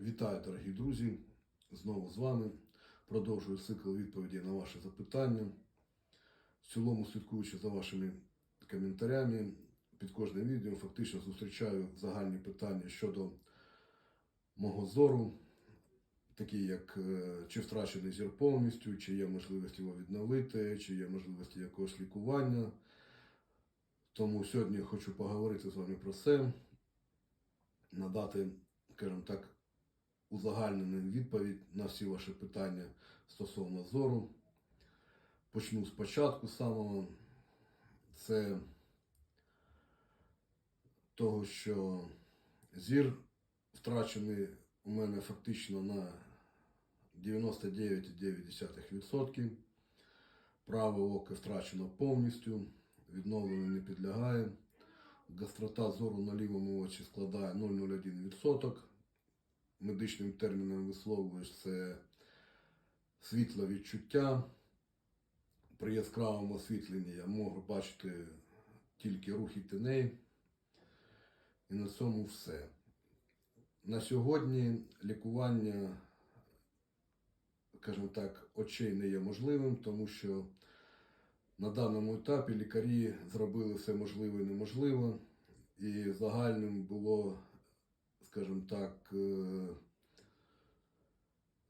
Вітаю, дорогі друзі! Знову з вами. Продовжую цикл відповіді на ваші запитання. В цілому, слідкуючи за вашими коментарями, під кожним відео фактично зустрічаю загальні питання щодо мого зору, такі як е, чи втрачений зір повністю, чи є можливість його відновити, чи є можливість якогось лікування. Тому сьогодні хочу поговорити з вами про це, надати, скажімо так, узагальнену відповідь на всі ваші питання стосовно зору. Почну спочатку самого. Це того, що зір втрачений у мене фактично на 99,9%. Праве око втрачено повністю, відновленню не підлягає. Гастрота зору на лівому очі складає 0,01%. Медичним терміном висловлюєш це світле відчуття. При яскравому освітленні я можу бачити тільки рухи теней. І на цьому все. На сьогодні лікування, скажімо так, очей не є можливим, тому що на даному етапі лікарі зробили все можливе і неможливе. І загальним було, скажімо так, е,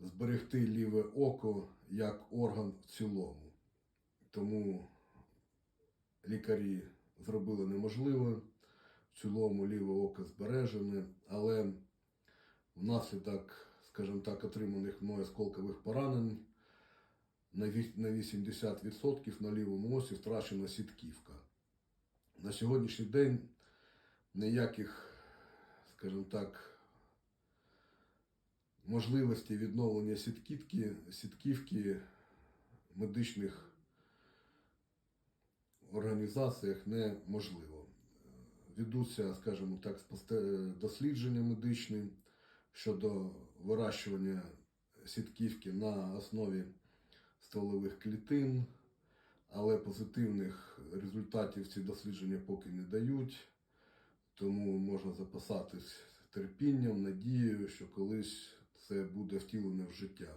зберегти ліве око як орган в цілому. Тому лікарі зробили неможливе. В цілому ліве око збережене, але внаслідок, скажімо так, отриманих мною осколкових поранень на віс- на 80% на лівому осі втрачена сітківка. На сьогоднішній день ніяких, скажімо так, можливостей відновлення сітківки, сітківки в медичних організаціях неможливо. Ведуться, скажімо так, дослідження медичні щодо вирощування сітківки на основі стволових клітин, але позитивних результатів ці дослідження поки не дають. Тому можна запасатись терпінням, надією, що колись це буде втілене в життя.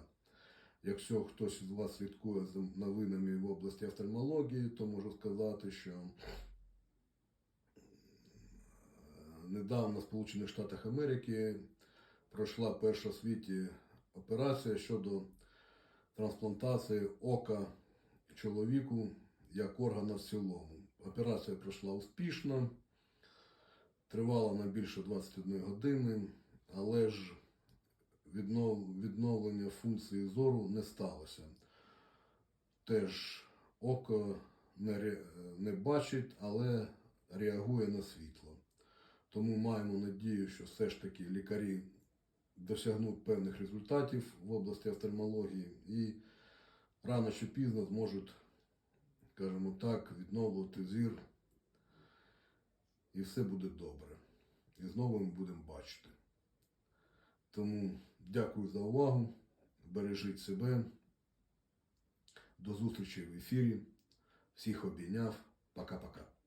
Якщо хтось з вас слідкує за новинами в області офтальмології, то можу сказати, що е, недавно в Сполучених Штатах Америки пройшла перша в світі операція щодо трансплантації ока чоловіку як органа в цілому. Операція пройшла успішно, тривала на більше 21 години, але ж віднов- відновлення функції зору не сталося. Теж око не, не бачить, але реагує на світло. Тому маємо надію, що все ж таки лікарі досягнуть певних результатів в області офтальмології і рано чи пізно зможуть, скажімо так, відновлювати зір, і все буде добре. І знову ми будемо бачити. Тому дякую за увагу. Бережіть себе. До зустрічі в ефірі. Всіх обійняв. Пока-пока.